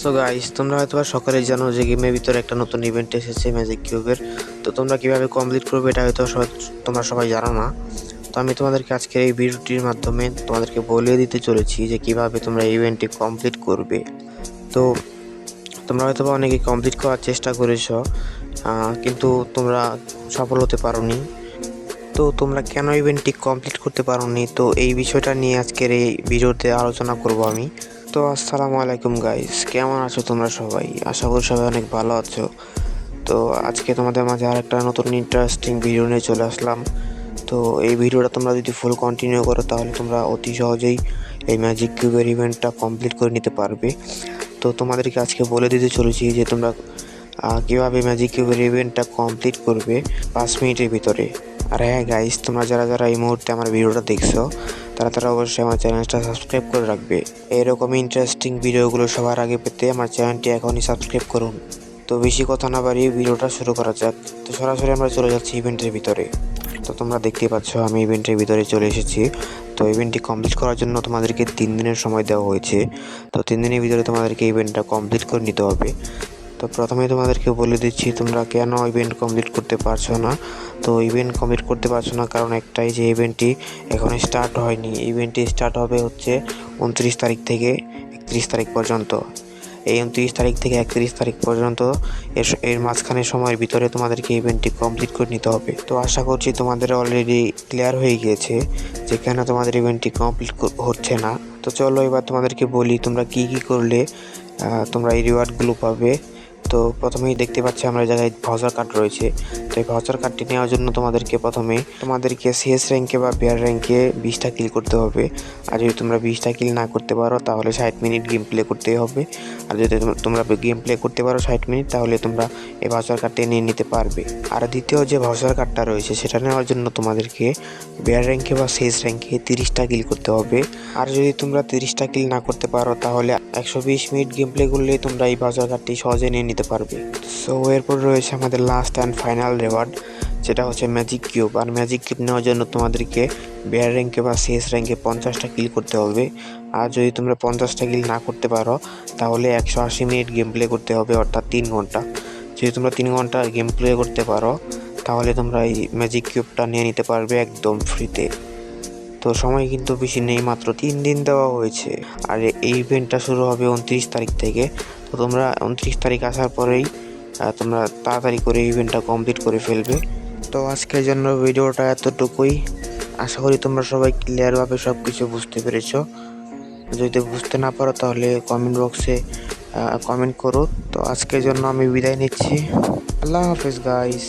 So guys তোমরা হয়তো সকালে জানো যে গেমের ভিতরে একটা নতুন ইভেন্ট এসেছে ম্যাজিক কিউবের তো তোমরা কীভাবে কমপ্লিট করবে এটা হয়তো তোমরা সবাই জানো না। তো আমি তোমাদেরকে আজকের এই ভিডিওটির মাধ্যমে তোমাদেরকে বলে দিতে চলেছি যে কীভাবে তোমরা ইভেন্টটি কমপ্লিট করবে। তো তোমরা হয়তো অনেকে কমপ্লিট করার চেষ্টা করেছ কিন্তু তোমরা সফল হতে পারোনি। তো তোমরা কেন ইভেন্টটি কমপ্লিট করতে পারোনি? তো এই বিষয়টা নিয়ে আজকের এই ভিডিওতে আলোচনা করব আমি। তো আসসালামু আলাইকুম গাইস কেমন আছো তোমরা সবাই? আশা করি সবাই অনেক ভালো আছো। তো আজকে তোমাদের মাঝে আর একটা নতুন ইন্টারেস্টিং ভিডিও নিয়ে চলে আসলাম। তো এই ভিডিওটা তোমরা যদি ফুল কন্টিনিউ করো, তাহলে তোমরা অতি সহজেই এই ম্যাজিক কিউবের ইভেন্টটা কমপ্লিট করে নিতে পারবে। তো তোমাদেরকে আজকে বলে দিতে চলেছি যে তোমরা কীভাবে ম্যাজিক কিউবের ইভেন্টটা কমপ্লিট করবে পাঁচ মিনিটের ভিতরে। আর হ্যাঁ গাইস তোমরা যারা যারা এই মুহূর্তে আমার ভিডিওটা দেখছ তারা তারা অবশ্যই আমার চ্যানেলটা সাবস্ক্রাইব করে রাখবে। এরকমই ইন্টারেস্টিং ভিডিওগুলো সবার আগে পেতে আমার চ্যানেলটি এখনই সাবস্ক্রাইব করুন। তো বেশি কথা না বাড়িয়ে ভিডিওটা শুরু করা যাক। তো সরাসরি আমরা চলে যাচ্ছি ইভেন্টের ভিতরে। তো তোমরা দেখতেই পাচ্ছ, আমি ইভেন্টের ভিতরে চলে এসেছি। তো ইভেন্টটি কমপ্লিট করার জন্য তোমাদেরকে তিন দিনের সময় দেওয়া হয়েছে। তো তিন দিনের ভিতরে তোমাদেরকে ইভেন্টটা কমপ্লিট করে নিতে হবে। তো প্রথমে তোমাদেরকে বলে দিচ্ছি, তোমরা কেন ইভেন্ট কমপ্লিট করতে পারছ না? তো ইভেন্ট কমপ্লিট করতে পারছ না, কারণ একটাই যে ইভেন্টটি এখন স্টার্ট হয়নি। ইভেন্টটি স্টার্ট হবে হচ্ছে উনত্রিশ তারিখ থেকে একত্রিশ তারিখ পর্যন্ত। এই উনত্রিশ তারিখ থেকে একত্রিশ তারিখ পর্যন্ত এর এর মাঝখানে সময়ের ভিতরে তোমাদেরকে ইভেন্টটি কমপ্লিট করে নিতে হবে। তো আশা করছি তোমাদের অলরেডি ক্লিয়ার হয়ে গিয়েছে যে কেন তোমাদের ইভেন্টটি কমপ্লিট হচ্ছে না। তো চলো এবার তোমাদেরকে বলি তোমরা কি কি করলে তোমরা এই রিওয়ার্ডগুলো পাবে। তো প্রথমেই দেখতে পাচ্ছি আমরা জায়গায় ভাউচার কার্ড রয়েছে। এই ভাউচার কার্ডটি নেওয়ার জন্য তোমাদেরকে প্রথমে তোমাদেরকে সিএস র্যাঙ্কে বা বিয়ার র্যাঙ্কে বিশটা কিল করতে হবে। আর যদি তোমরা বিশটা কিল না করতে পারো, তাহলে ষাট মিনিট গেম প্লে করতেই হবে। আর যদি তোম- তোমরা গেম প্লে করতে পারো ষাট মিনিট তাহলে তোমরা এই ভাউচার কার্ডটি নিয়ে নিতে পারবে। আর দ্বিতীয় যে ভাউচার কার্ডটা রয়েছে, সেটা নেওয়ার জন্য তোমাদেরকে বিয়ার র্যাঙ্কে বা শেষ র্যাঙ্কে তিরিশটা কিল করতে হবে। আর যদি তোমরা তিরিশটা কিল না করতে পারো, তাহলে একশো বিশ মিনিট গেম প্লে করলে তোমরা এই ভাউচার কার্ডটি সহজে নিয়ে নিতে পারবে। সো এরপর রয়েছে আমাদের লাস্ট অ্যান্ড ফাইনাল রেওয়ার্ড সেটা হচ্ছে ম্যাজিক কিউব আর ম্যাজিক কিউব নেওয়ার জন্য তোমাদেরকে বেয়ার র্যাঙ্কে বা শেষ র্যাঙ্কে পঞ্চাশটা কিল করতে হবে। আর যদি তোমরা পঞ্চাশটা কিল না করতে পারো, তাহলে একশো আশি মিনিট গেম প্লে করতে হবে, অর্থাৎ তিন ঘণ্টা। যদি তোমরা তিন ঘণ্টা গেম প্লে করতে পারো, তাহলে তোমরা এই ম্যাজিক কিউবটা নিয়ে নিতে পারবে একদম ফ্রিতে তো সময় কিন্তু বেশি নেই, মাত্র তিন দিন দেওয়া হয়েছে। আর এই ইভেন্টটা শুরু হবে উনত্রিশ তারিখ থেকে। তো তোমরা উনত্রিশ তারিখ আসার পরেই তোমরা তাড়াতাড়ি করে ইভেন্টটা কমপ্লিট করে ফেলবে। তো আজকের জন্য ভিডিওটা এতটুকুই। আশা করি তোমরা সবাই ক্লিয়ারভাবে সব কিছু বুঝতে পেরেছ। যদি বুঝতে না পারো তাহলে কমেন্ট বক্সে কমেন্ট করো। তো আজকের জন্য আমি বিদায় নিচ্ছি। আল্লাহ হাফেজ গাইস